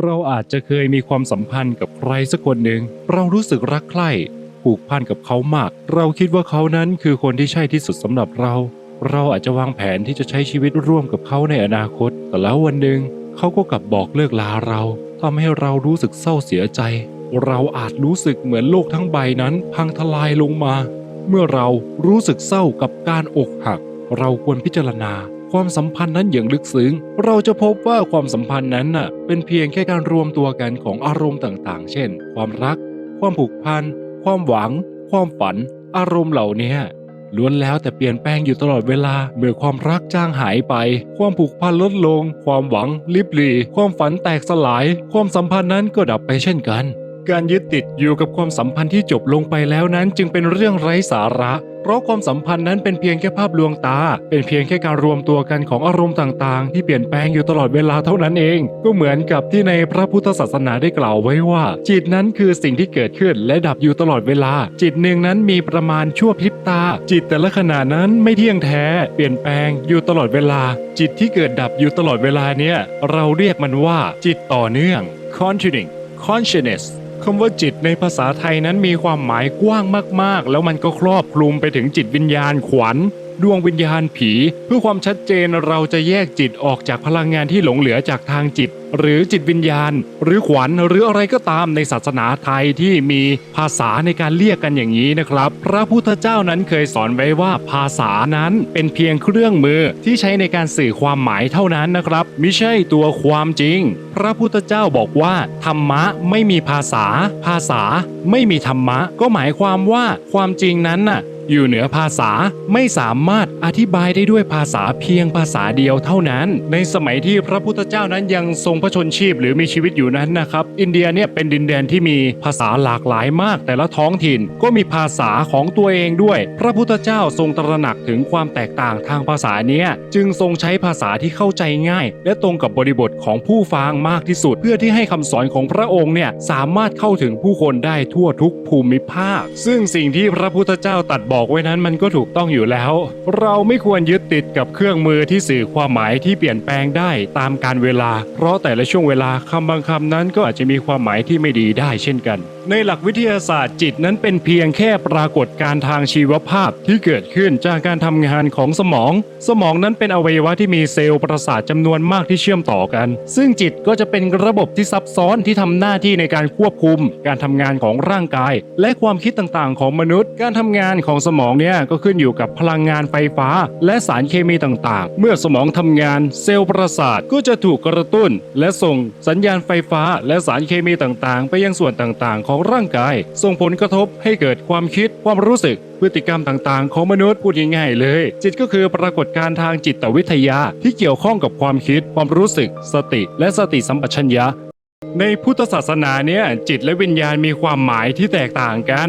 เราอาจจะเคยมีความสัมพันธ์กับใครสักคนหนึ่ง เรารู้สึกรักใคร่ผูกพันกับเขามาก เราคิดว่าเขานั้นคือคนที่ใช่ที่สุดสำหรับเรา เราอาจจะวางแผนที่จะใช้ชีวิตร่วมกับเขาในอนาคต แต่แล้ววันหนึ่งเขาก็กลับบอกเลิกลาเราทำให้เรารู้สึกเศร้าเสียใจ เราอาจรู้สึกเหมือนโลกทั้งใบนั้นพังทลายลงมา เมื่อเรารู้สึกเศร้ากับการอกหัก เราควรพิจารณา ความสัมพันธ์นั้นอย่างลึกซึ้ง เราจะพบว่าความสัมพันธ์นั้นน่ะเป็นเพียงแค่การรวมตัวกันของอารมณ์ต่างๆ เช่น ความรัก ความผูกพัน ความหวัง ความฝัน อารมณ์เหล่านี้ล้วนแล้วแต่เปลี่ยนแปลงอยู่ตลอดเวลา เมื่อความรักจางหายไป ความผูกพันลดลง ความหวังลิบหลีความฝันแตกสลาย ความสัมพันธ์นั้นก็ดับไปเช่นกัน การยึดติดอยู่กับความสัมพันธ์ที่จบลงไปแล้วนั้นจึงเป็นเรื่องไร้สาระ เพราะความสัมพันธ์นั้นเป็นเพียงแค่ภาพลวงตา เป็นเพียงแค่การรวมตัวกันของอารมณ์ต่างๆ ที่เปลี่ยนแปลงอยู่ตลอดเวลาเท่านั้นเอง ก็เหมือนกับที่ในพระพุทธศาสนาได้กล่าวไว้ว่า จิตนั้นคือสิ่งที่เกิดขึ้นและดับอยู่ตลอดเวลา จิตหนึ่งนั้นมีประมาณชั่วพริบตา จิตแต่ละขณะนั้นไม่เที่ยงแท้ เปลี่ยนแปลงอยู่ตลอดเวลา จิตที่เกิดดับอยู่ตลอดเวลาเนี่ยเราเรียกมันว่า จิตต่อเนื่อง continuing consciousness คำว่าจิตในภาษาไทยนั้นมีความหมายกว้างมากๆ แล้วมันก็ครอบคลุมไปถึงจิตวิญญาณขวัญ ดวงวิญญาณผี เพื่อความชัดเจนเราจะแยกจิตออกจากพลังงานที่หลงเหลือจากทางจิต หรือจิตวิญญาณ หรือขวัญหรืออะไรก็ตามในศาสนาไทยที่มีภาษาในการเรียกกันอย่างนี้นะครับ พระพุทธเจ้านั้นเคยสอนไว้ว่าภาษานั้นเป็นเพียงเครื่องมือที่ใช้ในการสื่อความหมายเท่านั้นนะครับไม่ใช่ตัวความจริง พระพุทธเจ้าบอกว่า ธรรมะไม่มีภาษา ภาษาไม่มีธรรมะ ก็หมายความว่าความจริงนั้นน่ะอยู่เหนือภาษาไม่สามารถอธิบายได้ด้วยภาษาเพียงภาษาเดียวเท่านั้น ในสมัยที่พระพุทธเจ้านั้นยังทรงพระชนชีพหรือมีชีวิตอยู่นั้นนะครับ อินเดียเนี่ยเป็นดินแดนที่มีภาษาหลากหลายมาก แต่ละท้องถิ่นก็มีภาษาของตัวเองด้วย พระพุทธเจ้าทรงตระหนักถึงความแตกต่างทางภาษาเนี้ยจึงทรงใช้ภาษาที่เข้าใจง่าย และตรงกับบริบทของผู้ฟังมากที่สุด เพื่อที่ให้คำสอนของพระองค์เนี่ยสามารถเข้าถึงผู้คนได้ทั่วทุกภูมิภาค ซึ่งสิ่งที่พระพุทธเจ้าตัดบอกไว้นั้นมันก็ถูกต้องอยู่แล้ว เราไม่ควรยึดติดกับเครื่องมือที่สื่อความหมายที่เปลี่ยนแปลงได้ตามการเวลา เพราะแต่แต่ละช่วงเวลาคำบางคำนั้นก็อาจจะมีความหมายที่ไม่ดีได้เช่นกัน ในหลักวิทยาศาสตร์จิตนั้นเป็นเพียงแค่ปรากฏการทางชีวภาพที่เกิดขึ้นจากการทำงานของสมอง สมองนั้นเป็นอวัยวะที่มีเซลล์ประสาทจำนวนมากที่เชื่อมต่อกัน ซึ่งจิตก็จะเป็นระบบที่ซับซ้อนที่ทำหน้าที่ในการควบคุม การทำงานของร่างกาย และความคิดต่างๆ ของมนุษย์ การทำงานของสมองเนี่ยก็ขึ้นอยู่กับพลังงานไฟฟ้า และสารเคมีต่างๆ เมื่อสมองทำงานเซลล์ประสาทก็จะถูกกระตุ้นและส่งสัญญาณไฟฟ้าและสารเคมีต่างๆ ไปยังส่วนต่างๆ ของร่างกาย ส่งผลกระทบให้เกิดความคิดความรู้สึกพฤติกรรมต่างๆ ของมนุษย์พูดง่ายๆเลย จิตก็คือปรากฏการณ์ทางจิตวิทยาที่เกี่ยวข้องกับความคิด ความรู้สึก สติ และสติสัมปชัญญะในพุทธศาสนาเนี่ยจิตและวิญญาณมีความหมายที่แตกต่างกัน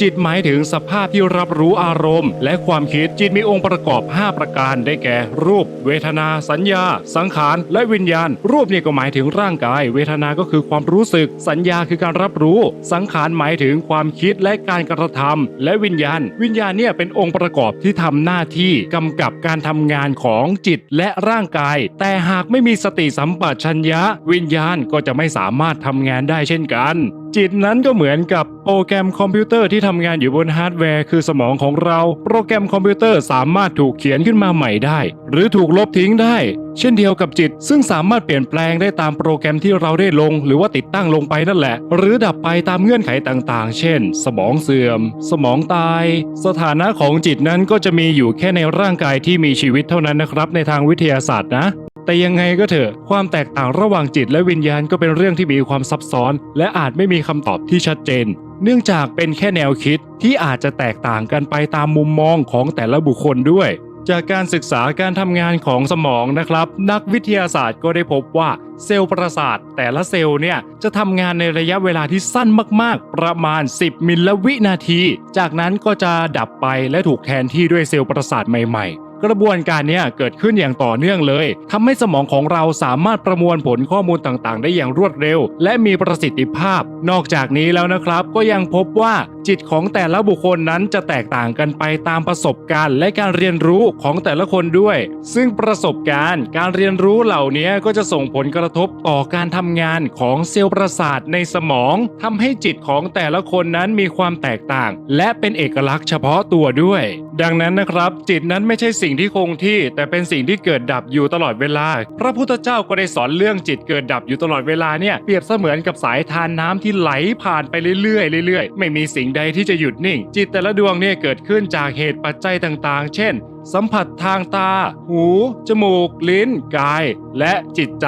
จิตหมายถึงสภาพที่รับรู้อารมณ์ และความคิดจิตมีองค์ประกอบ 5 ประการได้แก่ รูป เวทนา สัญญา สังขาร และวิญญาณ รูปเนี่ยก็หมายถึงร่างกาย เวทนาก็คือความรู้สึก สัญญาคือการรับรู้ สังขารหมายถึงความคิดและการกระทำและวิญญาณ วิญญาณเนี่ยเป็นองค์ประกอบที่ทำหน้าที่กำกับการทำงานของจิตและร่างกาย แต่หากไม่มีสติสัมปชัญญะ วิญญาณก็จะไม่สามารถทำงานได้เช่นกัน จิตนั้นก็เหมือนกับโปรแกรมคอมพิวเตอร์ที่ทำงานอยู่บนฮาร์ดแวร์คือสมองของเรา โปรแกรมคอมพิวเตอร์สามารถถูกเขียนขึ้นมาใหม่ได้ หรือถูกลบทิ้งได้ เช่นเดียวกับจิต ซึ่งสามารถเปลี่ยนแปลงได้ตามโปรแกรมที่เราได้ลง หรือว่าติดตั้งลงไปนั่นแหละ หรือดับไปตามเงื่อนไขต่างๆ เช่น สมองเสื่อม สมองตาย สถานะของจิตนั้นก็จะมีอยู่แค่ในร่างกายที่มีชีวิตเท่านั้นนะครับ ในทางวิทยาศาสตร์นะ แต่ยังไงก็เถอะความแตกต่างระหว่างจิตและวิญญาณก็เป็นเรื่องที่มีความซับซ้อน และอาจไม่มีคำตอบที่ชัดเจน เนื่องจากเป็นแค่แนวคิดที่อาจจะแตกต่างกันไปตามมุมมองของแต่ละบุคคลด้วย จากการศึกษาการทำงานของสมองนะครับ นักวิทยาศาสตร์ก็ได้พบว่าเซลล์ประสาทแต่ละเซลล์เนี่ยจะทำงานในระยะเวลาที่สั้นมากๆ ประมาณ 10 มิลลิวินาที จากนั้นก็จะดับไปและถูกแทนที่ด้วยเซลล์ประสาทใหม่ๆ กระบวนการนี้เกิดขึ้นอย่างต่อเนื่องเลยทำให้สมองของเราสามารถประมวลผลข้อมูลต่างๆ ได้อย่างรวดเร็ว และมีประสิทธิภาพ นอกจากนี้แล้วนะครับ ก็ยังพบว่าจิตของแต่ละบุคคลนั้นจะแตกต่างกันไปตามประสบการณ์ และการเรียนรู้ของแต่ละคนด้วย ซึ่งประสบการณ์ การเรียนรู้เหล่านี้ก็จะส่งผลกระทบต่อการทำงานของเซลล์ประสาทในสมองทำให้จิตของแต่ละคนนั้นมีความแตกต่าง และเป็นเอกลักษณ์เฉพาะตัวด้วยดังนั้นนะครับ จิตนั้นไม่ใช่สิ่งที่คงที่ แต่เป็นสิ่งที่เกิดดับอยู่ตลอดเวลา พระพุทธเจ้าก็ได้สอนเรื่องจิตเกิดดับอยู่ตลอดเวลาเนี่ยเปรียบเสมือนกับสายทานน้ำที่ไหลผ่านไปเรื่อยๆเรื่อยๆ ไม่มีสิ่งใดที่จะหยุดนิ่ง จิตแต่ละดวงเนี่ยเกิดขึ้นจากเหตุปัจจัยต่างๆ เช่น สัมผัสทางตา หู จมูก ลิ้น กาย และจิตใจ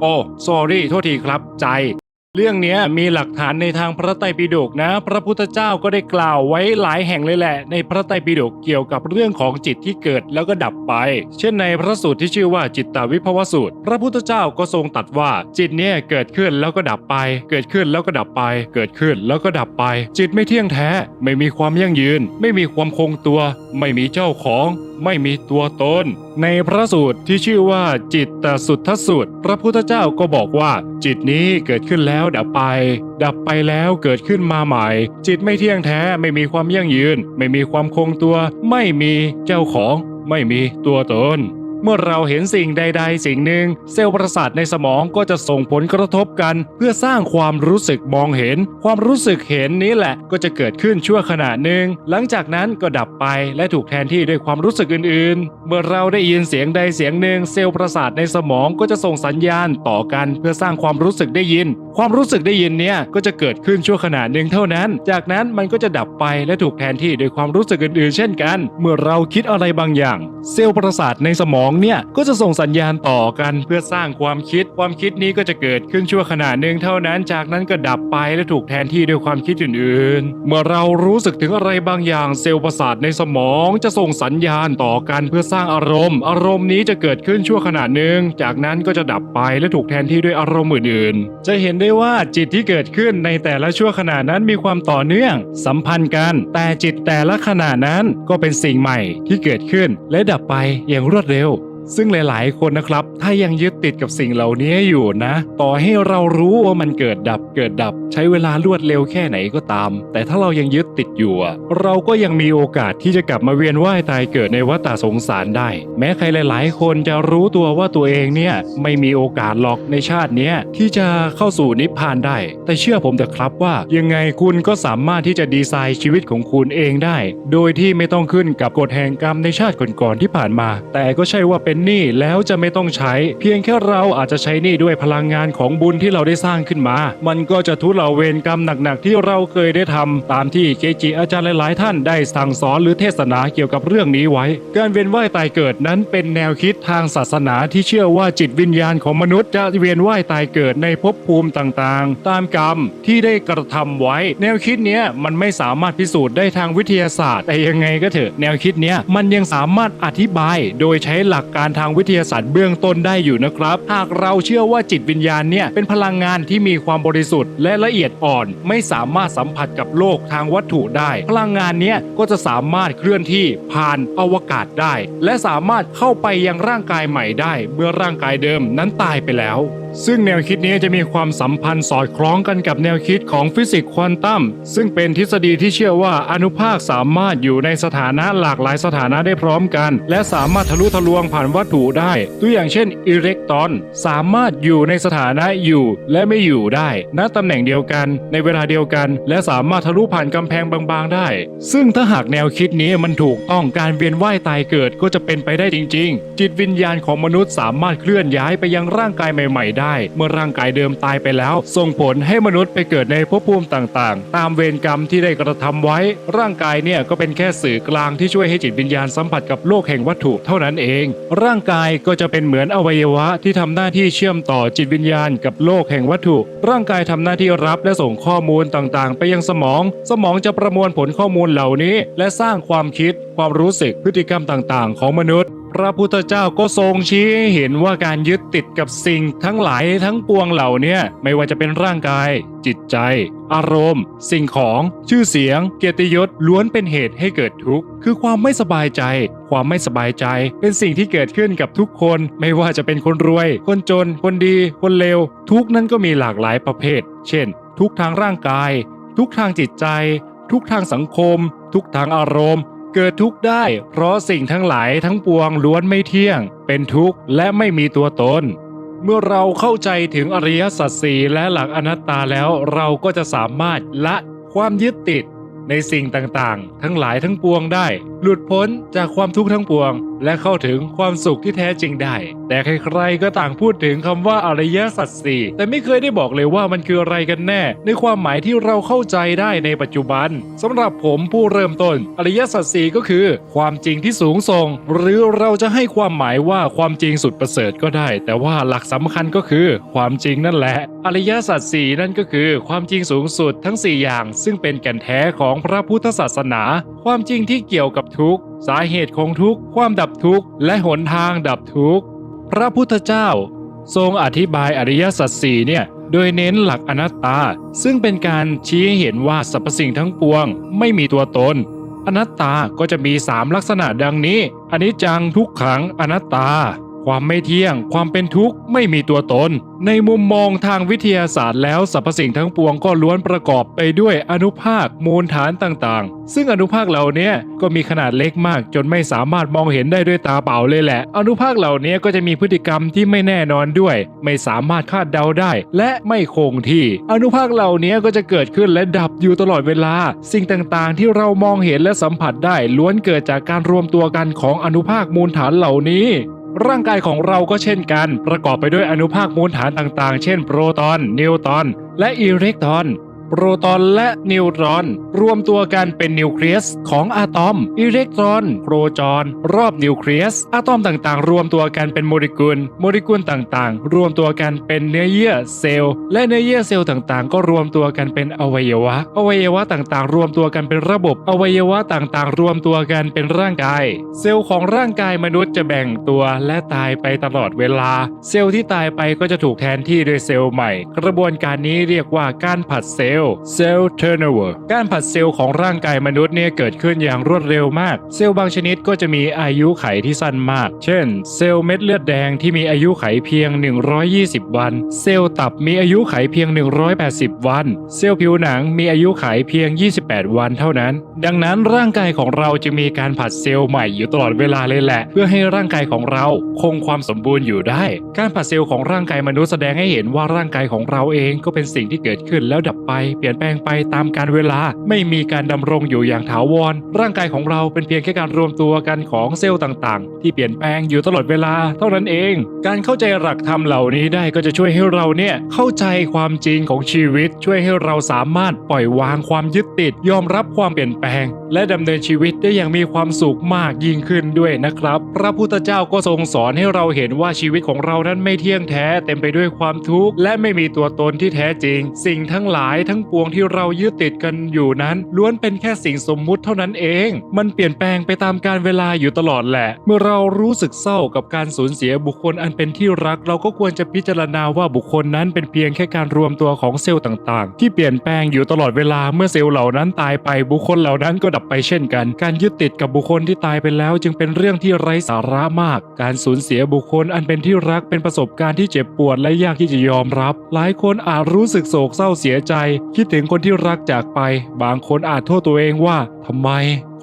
โอ้ sorry โทษทีครับ ใจ เรื่องนี้มีหลักฐานในทางพระไตรปิฎกนะ พระพุทธเจ้าก็ได้กล่าวไว้หลายแห่งเลยแหละ ในพระไตรปิฎกเกี่ยวกับเรื่องของจิตที่เกิดแล้วก็ดับไป เช่นในพระสูตรที่ชื่อว่าจิตตวิภวสูตร พระพุทธเจ้าก็ทรงตัดว่า จิตเนี่ยเกิดขึ้นแล้วก็ดับไป เกิดขึ้นแล้วก็ดับไป เกิดขึ้นแล้วก็ดับไป จิตไม่เที่ยงแท้ ไม่มีความยั่งยืน ไม่มีความคงตัว ไม่มีเจ้าของ ไม่มีตัวตน ในพระสูตรที่ชื่อว่าจิตตสุทธสูตร พระพุทธเจ้าก็บอกว่า จิตนี้เกิดขึ้นแล้วดับไป ดับไปแล้วเกิดขึ้นมาใหม่ จิตไม่เที่ยงแท้ไม่มีความยั่งยืน ไม่มีความคงตัว ไม่มีเจ้าของ ไม่มีตัวตน เมื่อเราเห็นสิ่งใด ๆ สิ่งหนึ่ง เซลล์ประสาทในสมองก็จะส่งผลกระทบกัน เพื่อสร้างความรู้สึกมองเห็น ความรู้สึกเห็นนี้แหละก็จะเกิดขึ้นชั่วขณะหนึ่ง หลังจากนั้นก็ดับไปและถูกแทนที่ด้วยความรู้สึกอื่น ๆ เมื่อเราได้ยินเสียงใดเสียงหนึ่ง เซลล์ประสาทในสมองก็จะส่งสัญญาณต่อกัน เพื่อสร้างความรู้สึกได้ยิน ความรู้สึกได้ยินเนี่ยก็จะเกิดขึ้นชั่วขณะหนึ่งเท่านั้น จากนั้นมันก็จะดับไปและถูกแทนที่ด้วยความรู้สึกอื่น ๆ เช่นกัน เมื่อเราคิดอะไรบางอย่าง เซลล์ประสาทในสมองเนี่ยก็จะส่งสัญญาณต่อกันเพื่อสร้างความคิด ความคิดนี้ก็จะเกิดขึ้นชั่วขณะหนึ่งเท่านั้นจากนั้นก็ดับไปและถูกแทนที่ด้วยความคิดอื่นๆ เมื่อเรารู้สึกถึงอะไรบางอย่างเซลล์ประสาทในสมองจะส่งสัญญาณต่อกันเพื่อสร้างอารมณ์ อารมณ์นี้จะเกิดขึ้นชั่วขณะหนึ่งจากนั้นก็จะดับไปและถูกแทนที่ด้วยอารมณ์อื่นๆ จะเห็นได้ว่าจิตที่เกิดขึ้นในแต่ละชั่วขณะนั้นมีความต่อเนื่อง สัมพันธ์กัน แต่จิตแต่ละขณะนั้นก็เป็นสิ่งใหม่ที่เกิดขึ้นและดับไปอย่างรวดเร็ว ซึ่งหลายๆ คนนะครับ ถ้ายังยึดติดกับสิ่งเหล่านี้อยู่นะ ต่อให้เรารู้ว่ามันเกิดดับเกิดดับ ใช้เวลารวดเร็วแค่ไหนก็ตาม แต่ถ้าเรายังยึดติดอยู่ เราก็ยังมีโอกาสที่จะกลับมาเวียนว่ายตายเกิดในวัฏสงสารได้ แม้ใครหลาย ๆ คนจะรู้ตัวว่าตัวเองเนี่ยไม่มีโอกาสหรอกในชาตินี้ที่จะเข้าสู่นิพพานได้ แต่เชื่อผมเถอะครับว่า ยังไงคุณก็สามารถที่จะดีไซน์ชีวิตของคุณเองได้ โดยที่ไม่ต้องขึ้นกับกฎแห่งกรรมในชาติก่อนๆที่ผ่านมา แต่ก็ใช่ว่าเป็นหนี้แล้วจะไม่ต้องใช้ เพียงแค่เราอาจจะใช้หนี้ด้วยพลังงานของบุญที่เราได้สร้างขึ้นมา มันก็จะทุเลาเวรกรรมหนักๆที่เราเคยได้ทำตามที่เกจิอาจารย์หลายๆ ท่านได้สั่งสอนหรือเทศนาเกี่ยวกับเรื่องนี้ไว้ การเวียนว่ายตายเกิดนั้นเป็นแนวคิดทางศาสนาที่เชื่อว่าจิตวิญญาณของมนุษย์จะเวียนว่ายตายเกิดในภพภูมิต่างๆ ตามกรรมที่ได้กระทำไว้ แนวคิดนี้มันไม่สามารถพิสูจน์ได้ทางวิทยาศาสตร์แต่ยังไงก็เถอะแนวคิดนี้มันยังสามารถอธิบายโดยใช้หลักการทางวิทยาศาสตร์เบื้องต้นได้อยู่นะครับ หากเราเชื่อว่าจิตวิญญาณเนี่ยเป็นพลังงานที่มีความบริสุทธิ์และละเอียดอ่อน ไม่สามารถสัมผัสกับโลกทางวัตถุได้ พลังงานเนี่ยก็จะสามารถเคลื่อนที่ผ่านอวกาศได้ และสามารถเข้าไปยังร่างกายใหม่ได้ เมื่อร่างกายเดิมนั้นตายไปแล้วซึ่งแนวคิดนี้จะมีความสัมพันธ์สอดคล้องกันกับแนวคิดของฟิสิกส์ควอนตัมซึ่งเป็นทฤษฎีที่เชื่อว่าอนุภาคสามารถอยู่ในสถานะหลากหลายสถานะได้พร้อมกัน และสามารถทะลุทะลวงผ่านวัตถุได้ ตัวอย่างเช่นอิเล็กตรอน สามารถอยู่ในสถานะอยู่และไม่อยู่ได้ณตำแหน่งเดียวกัน ในเวลาเดียวกัน และสามารถทะลุผ่านกำแพงบางๆได้ ซึ่งถ้าหากแนวคิดนี้มันถูกต้องการเวียนว่ายตายเกิดก็จะเป็นไปได้จริง ๆ จิตวิญญาณของมนุษย์สามารถเคลื่อนย้ายไปยังร่างกายใหม่ๆได้ เมื่อร่างกายเดิมตายไปแล้ว ส่งผลให้มนุษย์ไปเกิดในภพภูมิต่างๆ ตามเวรกรรมที่ได้กระทำไว้ ร่างกายเนี่ยก็เป็นแค่สื่อกลางที่ช่วยให้จิตวิญญาณสัมผัสกับโลกแห่งวัตถุเท่านั้นเอง ร่างกายก็จะเป็นเหมือนอวัยวะที่ทำหน้าที่เชื่อมต่อจิตวิญญาณกับโลกแห่งวัตถุ ร่างกายทำหน้าที่รับและส่งข้อมูลต่างๆ ไปยังสมอง สมองจะประมวลผลข้อมูลเหล่านี้ และสร้างความคิดความรู้สึกพฤติกรรมต่างๆ ของมนุษย์ พระพุทธเจ้าก็ทรงชี้ให้เห็นว่าการยึดติดกับสิ่งทั้งหลายทั้งปวงเหล่านี้ไม่ว่าจะเป็นร่างกาย จิตใจ อารมณ์ สิ่งของชื่อเสียง เกียรติยศล้วนเป็นเหตุให้เกิดทุกข์คือความไม่สบายใจ ความไม่สบายใจ เป็นสิ่งที่เกิดขึ้นกับทุกคน ไม่ว่าจะเป็นคนรวย คนจน คนดี คนเลวทุกนั้นก็มีหลากหลายประเภท เช่น ทุกทางร่างกาย ทุกทางจิตใจ ทุกทางสังคม ทุกทางอารมณ์ เกิดทุกข์ได้ เพราะสิ่งทั้งหลายทั้งปวงล้วนไม่เที่ยง เป็นทุกข์และไม่มีตัวตน เมื่อเราเข้าใจถึงอริยสัจสี่และหลักอนัตตาแล้วเราก็จะสามารถละความยึดติดในสิ่งต่างๆ ทั้งหลายทั้งปวงได้ หลุดพ้นจากความทุกข์ทั้งปวง และเข้าถึงความสุขที่แท้จริงได้ แต่ใครๆก็ต่างพูดถึงคำว่าอริยสัจสี่แต่ไม่เคยได้บอกเลยว่ามันคืออะไรกันแน่ ในความหมายที่เราเข้าใจได้ในปัจจุบันสำหรับผมผู้เริ่มต้น อริยสัจสี่ก็คือ ความจริงที่สูงส่ง หรือเราจะให้ความหมายว่าความจริงสุดประเสริฐก็ได้ แต่ว่าหลักสำคัญก็คือ ความจริงนั่นแหละ อริยสัจสี่นั่นก็คือ ความจริงสูงสุดทั้ง 4 อย่าง ซึ่งเป็นแก่นแท้ของพระพุทธศาสนา ความจริงที่เกี่ยวกับทุกข์ สาเหตุของทุกข์ ความดับทุกข์ และหนทางดับทุกข์ พระพุทธเจ้า ทรงอธิบายอริยสัจสี่เนี่ยโดยเน้นหลักอนัตตา ซึ่งเป็นการชี้ให้เห็นว่าสรรพสิ่งทั้งปวง ไม่มีตัวตน อนัตตาก็จะมี 3 ลักษณะดังนี้อนิจจังทุกขังอนัตตา ความไม่เที่ยง ความเป็นทุกข์ไม่มีตัวตน ในมุมมองทางวิทยาศาสตร์แล้วสรรพสิ่งทั้งปวงก็ล้วนประกอบไปด้วยอนุภาคมูลฐานต่างๆ ซึ่งอนุภาคเหล่านี้ก็มีขนาดเล็กมาก จนไม่สามารถมองเห็นได้ด้วยตาเปล่าเลยแหละ อนุภาคเหล่านี้ก็จะมีพฤติกรรมที่ไม่แน่นอนด้วย ไม่สามารถคาดเดาได้ และไม่คงที่ อนุภาคเหล่านี้ก็จะเกิดขึ้นและดับอยู่ตลอดเวลา สิ่งต่างๆ ที่เรามองเห็นและสัมผัสได้ล้วนเกิดจากการรวมตัวกันของอนุภาคมูลฐานเหล่านี้ ร่างกายของเราก็เช่นกัน ประกอบไปด้วยอนุภาคมูลฐานต่างๆ เช่น โปรตอน นิวตอน และอิเล็กตรอน โปรตอนและนิวตรอน รวมตัวกันเป็นนิวเคลียสของอะตอม อิเล็กตรอน โครจร รอบนิวเคลียสอะตอมต่างๆ รวมตัวกันเป็นโมเลกุล โมเลกุลต่างๆ รวมตัวกันเป็นเนื้อเยื่อเซลล์ และเนื้อเยื่อเซลล์ต่างๆ ก็รวมตัวกันเป็นอวัยวะ อวัยวะต่างๆ รวมตัวกันเป็นระบบ อวัยวะต่างๆ รวมตัวกันเป็นร่างกาย เซลล์ของร่างกายมนุษย์จะแบ่งตัวและตายไปตลอดเวลา เซลล์ที่ตายไปก็จะถูกแทนที่ด้วยเซลล์ใหม่ กระบวนการนี้เรียกว่าการผัดเซลล์เซลล์ turnover การผัดเซลล์ของร่างกายมนุษย์เนี่ยเกิดขึ้นอย่างรวดเร็วมาก เซลล์บางชนิดก็จะมีอายุไขที่สั้นมาก เช่น เซลล์เม็ดเลือดแดงที่มีอายุไขเพียง 120 วัน เซลล์ตับมีอายุไขเพียง 180 วัน เซลล์ผิวหนังมีอายุไขเพียง 28 วันเท่านั้น ดังนั้นร่างกายของเราจึงมีการผัดเซลล์ใหม่อยู่ตลอดเวลาเลยแหละ เพื่อให้ร่างกายของเราคงความสมบูรณ์อยู่ได้ การผัดเซลล์ของร่างกายมนุษย์แสดงให้เห็นว่าร่างกายของเราเองก็เป็นสิ่งที่เกิดขึ้นแล้วดับไปเปลี่ยนแปลงไปตามกาลเวลา ไม่มีการดำรงอยู่อย่างถาวร ร่างกายของเราเป็นเพียงแค่การรวมตัวกันของเซลล์ต่างๆ ที่เปลี่ยนแปลงอยู่ตลอดเวลาเท่านั้นเอง การเข้าใจหลักธรรมเหล่านี้ได้ก็จะช่วยให้เราเนี่ยเข้าใจความจริงของชีวิต ช่วยให้เราสามารถปล่อยวางความยึดติด ยอมรับความเปลี่ยนแปลง และดำเนินชีวิตได้อย่างมีความสุขมากยิ่งขึ้นด้วยนะครับ พระพุทธเจ้าก็ทรงสอนให้เราเห็นว่าชีวิตของเรานั้นไม่เที่ยงแท้เต็มไปด้วยความทุกข์และไม่มีตัวตนที่แท้จริง สิ่งทั้งหลายทั้งปวงที่เรายึดติดกันอยู่นั้น ล้วนเป็นแค่สิ่งสมมุติเท่านั้นเอง มันเปลี่ยนแปลงไปตามการเวลาอยู่ตลอดแหละ เมื่อเรารู้สึกเศร้ากับการสูญเสียบุคคลอันเป็นที่รัก เราก็ควรจะพิจารณาว่าบุคคลนั้นเป็นเพียงแค่การรวมตัวของเซลล์ต่างๆ ที่เปลี่ยนแปลงอยู่ตลอดเวลาเมื่อเซลล์เหล่านั้นตายไปบุคคลเหล่านั้นก็ดับไปเช่นกัน การยึดติดกับบุคคลที่ตายไปแล้ว จึงเป็นเรื่องที่ไร้สาระมาก การสูญเสียบุคคลอันเป็นที่รักเป็นประสบการณ์ที่เจ็บปวดและยากที่จะยอมรับ หลายคนอาจรู้สึกโศกเศร้าเสียใจคิดถึงคนที่รักจากไป บางคนอาจโทษตัวเองว่าทำไม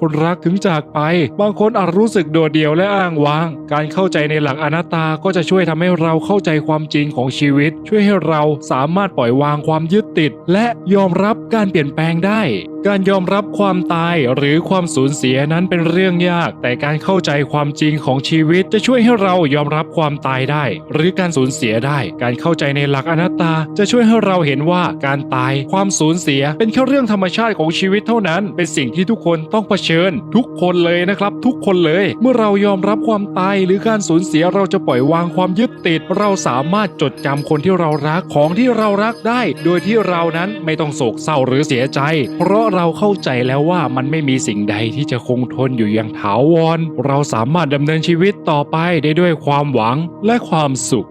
คนรักถึงจากไป บางคนอาจรู้สึกโดดเดี่ยวและอ้างว้าง การเข้าใจในหลักอนัตตาก็จะช่วยทำให้เราเข้าใจความจริงของชีวิต ช่วยให้เราสามารถปล่อยวางความยึดติด และยอมรับการเปลี่ยนแปลงได้ การยอมรับความตายหรือความสูญเสียนั้นเป็นเรื่องยาก แต่การเข้าใจความจริงของชีวิตจะช่วยให้เรายอมรับความตายได้ หรือการสูญเสียได้ การเข้าใจในหลักอนัตตา จะช่วยให้เราเห็นว่าการตาย ความสูญเสีย เป็นแค่เรื่องธรรมชาติของชีวิตเท่านั้น เป็นสิ่งที่ทุกคนต้องเผเชิญ ทุกคนเลยนะครับ ทุกคนเลย เมื่อเรายอมรับความตายหรือการสูญเสียเราจะปล่อยวางความยึดติด เราสามารถจดจำคนที่เรารักของที่เรารักได้ โดยที่เรานั้นไม่ต้องโศกเศร้าหรือเสียใจ เพราะเราเข้าใจแล้วว่ามันไม่มีสิ่งใดที่จะคงทนอยู่อย่างถาวร เราสามารถดำเนินชีวิตต่อไปได้ด้วยความหวังและความสุข